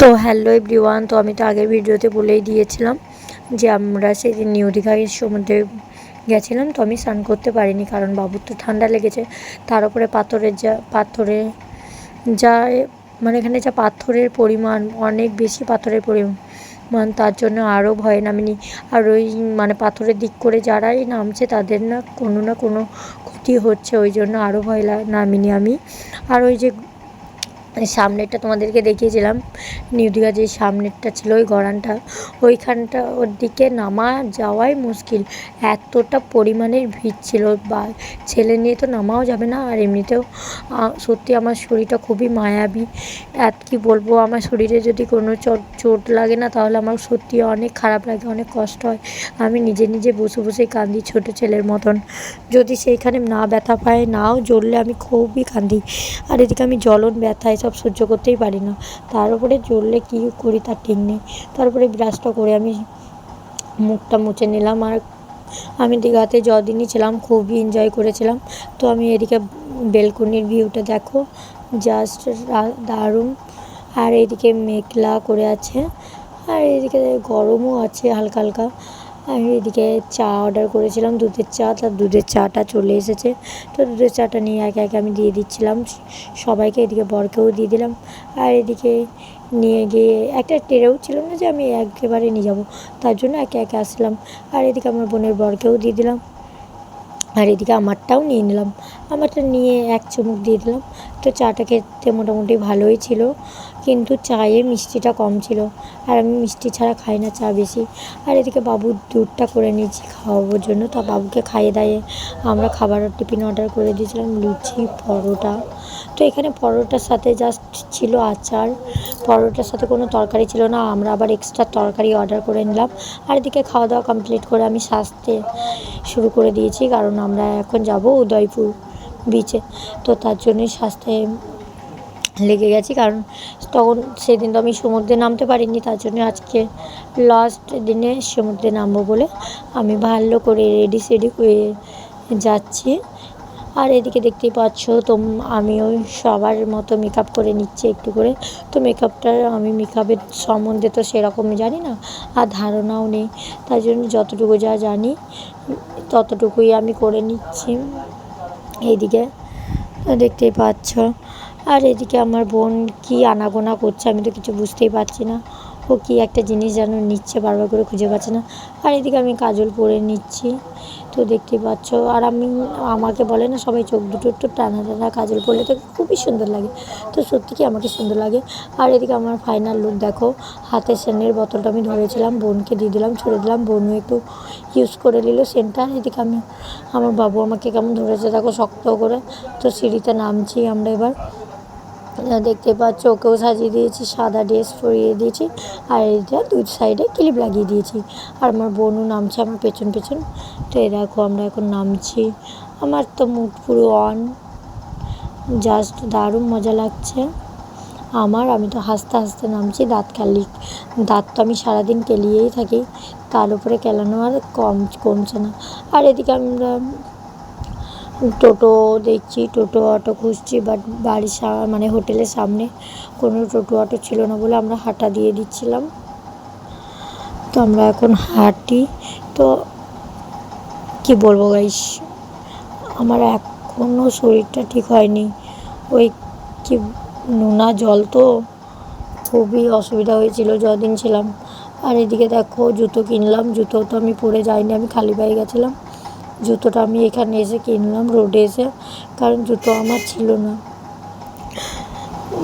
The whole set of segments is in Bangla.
তো হ্যালো এভরিওয়ান তো আমি তো আগের ভিডিওতে বলেই দিয়েছিলাম যে আমরা সেদিন নিউ দীঘায় সমুদ্রে গেছিলাম, তো আমি স্নান করতে পারিনি কারণ বাবুর তো ঠান্ডা লেগেছে। তার উপরে পাথরের যা, পাথরে যা মানে এখানে যা পাথরের পরিমাণ, অনেক বেশি পাথরের পরিমাণ, তার জন্য আরও ভয় নামিনি। আর ওই মানে পাথরের দিক করে যারাই নামছে তাদের না কোনো না কোনো ক্ষতি হচ্ছে, ওই জন্য আরও ভয় নামিনি আমি। আর ওই যে সামনেরটা তোমাদেরকে দেখিয়েছিলাম। নিউ দীঘা যে সামনেরটা ছিল, ওই গড়ানটা, ওইখানটা ওর দিকে নামা যাওয়াই মুশকিল। এতটা পরিমাণের ভিড় ছিল, বা ছেলে নিয়ে তো নামাও যাবে না, আর এমনিতেও সত্যি আমার শরীরটা খুবই মায়াবী। এত কি বলব, আমার শরীরে যদি কোনো চোট চোট লাগে না, তাহলে আমার সত্যি অনেক খারাপ লাগে, অনেক কষ্ট হয়। আমি নিজে নিজে বসে বসেই কান্দি ছোটো ছেলের মতন। যদি সেইখানে না ব্যথা পায়, নাও জ্বললে আমি খুবই কান্দি। আর এদিকে আমি জ্বলন ব্যথা এসব সহ্য করতেই পারি না। তার উপরে জ্বললে কী করি তার ঠিক নেই। তারপরে ব্রাশটা করে আমি মুখটা মুছে নিলাম আর আমি দীঘাতে যদিনই ছিলাম, খুবই এনজয় করেছিলাম। তো আমি এদিকে বেলকনির ভিউটা দেখো জাস্ট দারুণ। আর এদিকে মেঘলা করে আছে, আর এদিকে গরমও আছে হালকা হালকা। আর এদিকে চা অর্ডার করেছিলাম, দুধের চা, তার দুধের চাটা চলে এসেছে। তো দুধের চাটা নিয়ে একে একে আমি দিয়ে দিচ্ছিলাম। সবাইকে এদিকে বরকেও দিয়ে দিলাম। আর এদিকে নিয়ে গিয়ে একটা টেরেও ছিল না যে আমি একেবারে নিয়ে যাব, তার জন্য একে একে আসলাম। আর এদিকে আমার বোনের বরকেও দিয়ে দিলাম। আর এদিকে আমারটাও নিয়ে নিলাম। আমারটা নিয়ে এক চুমুক দিয়ে দিলাম। তো চাটা খেতে মোটামুটি ভালোই ছিল, কিন্তু চায়ে মিষ্টিটা কম ছিল। আর আমি মিষ্টি ছাড়া খাই না চা বেশি। আর এদিকে বাবুর দুধটা করে নিয়েছি খাওয়াবার জন্য। তা বাবুকে খাইয়ে দাইয়ে আমরা খাবার টিফিন অর্ডার করে দিয়েছিলাম, লুচি, পরোটা। তো এখানে পরোটার সাথে জাস্ট ছিল আচার। পরোটার সাথে কোনো তরকারি ছিল না, আমরা আবার এক্সট্রা তরকারি অর্ডার করে নিলাম। আর এদিকে খাওয়া দাওয়া কমপ্লিট করে আমি সাজতে শুরু করে দিয়েছি, কারণ আমরা এখন যাব উদয়পুর বিচে তো তার জন্যই সাজতে লেগে গেছি, কারণ তখন সেদিন তো আমি সমুদ্রে নামতে পারিনি, তার জন্য আজকে লাস্ট দিনে সমুদ্রে নামবো বলে আমি ভালো করে রেডি সেডি হয়ে যাচ্ছি। আর এদিকে দেখতেই পাচ্ছ তো আমি ওই সবার মতো মেকআপ করে নিচ্ছি একটু করে। তো মেকআপটা আমি মেকআপের সম্বন্ধে তো সেরকম জানি না, আর ধারণাও নেই। তাই জন্য যতটুকু যা জানি, ততটুকুই আমি করে নিচ্ছি। এইদিকে দেখতেই পাচ্ছ। আর এদিকে আমার বোন কি আনাগোনা করছে আমি তো কিছু বুঝতেই পারছি না। ও কি একটা জিনিস যেন নিচ্ছে, বারবার করে খুঁজে পাচ্ছে না। আর এদিকে আমি কাজল পরে নিচ্ছি, তো দেখতেই পাচ্ছ। আর আমি, আমাকে বলে না, সবাই চোখ দুটো একটু টানা টানা কাজল পরলে তো খুবই সুন্দর লাগে। তো সত্যি কি আমাকে সুন্দর লাগে। আর এদিকে আমার ফাইনাল লুক দেখো হাতে সেনের বোতলটা আমি ধরেছিলাম, বোনকে দিয়ে দিলাম, ছুড়ে দিলাম, বোনও একটু ইউজ করে নিল সেন্টটা এদিকে আমি, আমার বাবু আমাকে কেমন ধরেছে দেখো, শক্ত করে। তো সিঁড়িতে নামছি আমরা এবার। দেখতে পাচ্ছ, ওকেও সাজিয়ে দিয়েছি, সাদা ড্রেস পরিয়ে দিয়েছি, আর এইটা দুই সাইডে ক্লিপ লাগিয়ে দিয়েছি। আর আমার বোনও নামছে আমার পেছন পেছন। তো এই দেখো, আমরা এখন নামছি। আমার তো মুড পুরো অন জাস্ট দারুণ মজা লাগছে। আমার, আমি তো হাসতে হাসতে নামছি, দাঁত কালি দাঁত তো আমি সারাদিন কেলিয়েই থাকি। তার উপরে কেলানো আর কম কমছে না। আর এদিকে আমরা টোটো দেখছি, টোটো অটো খুঁজছি বাট বাড়ির মানে হোটেলের সামনে কোনো টোটো অটো ছিল না বলে আমরা হাঁটা দিয়ে দিচ্ছিলাম। তো আমরা এখন হাঁটি। তো কি বলব গাইস আমার এখনও শরীরটা ঠিক হয়নি। ওই কি নোনা জল তো খুবই অসুবিধা হয়েছিল যদিন ছিলাম। আর এদিকে দেখো জুতো কিনলাম, জুতো তো আমি পরে যাইনি, আমি খালি পায়ে গেছিলাম। জুতোটা আমি এখানে এসে কিনলাম রোডে এসে। কারণ জুতো আমার ছিল না।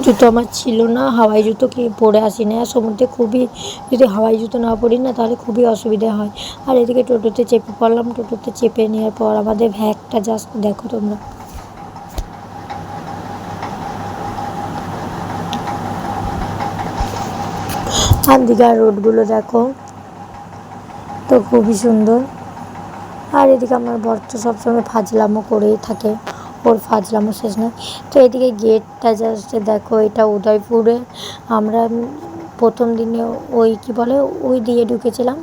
জুতো আমার ছিল না, হাওয়াই জুতো কি পরে আসি না। সমুদ্রে খুবই, যদি হাওয়াই জুতো না পরি না, তাহলে খুবই অসুবিধা হয়। আর এদিকে টোটোতে চেপে পড়লাম, টোটোতে চেপে নেওয়ার পর আমাদের ভ্যাগটা জাস্ট দেখো তোমরা। আর দীঘার রোডগুলো দেখো। তো খুবই সুন্দর। আর এদিকে আমার বর তো সবসময় ফাজলামো করেই থাকে। ওর ফাজলামো শেষ নয়। তো এদিকে গেটটা জাস্ট দেখো, এটা উদয়পুরে। আমরা প্রথম দিনে ওই কি বলে, ওই দিয়ে ঢুকেছিলাম।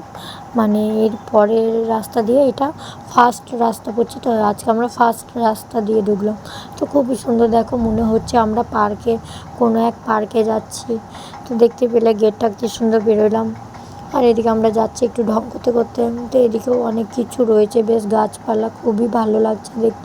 মানে এর পরের রাস্তা দিয়ে এটা ফার্স্ট রাস্তা পড়ছে। তো আজকে আমরা ফার্স্ট রাস্তা দিয়ে ঢুকলাম। তো খুবই সুন্দর দেখো, মনে হচ্ছে আমরা পার্কে কোনো এক পার্কে যাচ্ছি। তো দেখতে পেলে গেটটা কি সুন্দর বেরোলাম। আর এদিকে আমরা যাচ্ছি একটু ঢং করতে করতে। এদিকেও অনেক কিছু রয়েছে। বেশ গাছপালা, খুবই ভালো লাগছে দেখতে।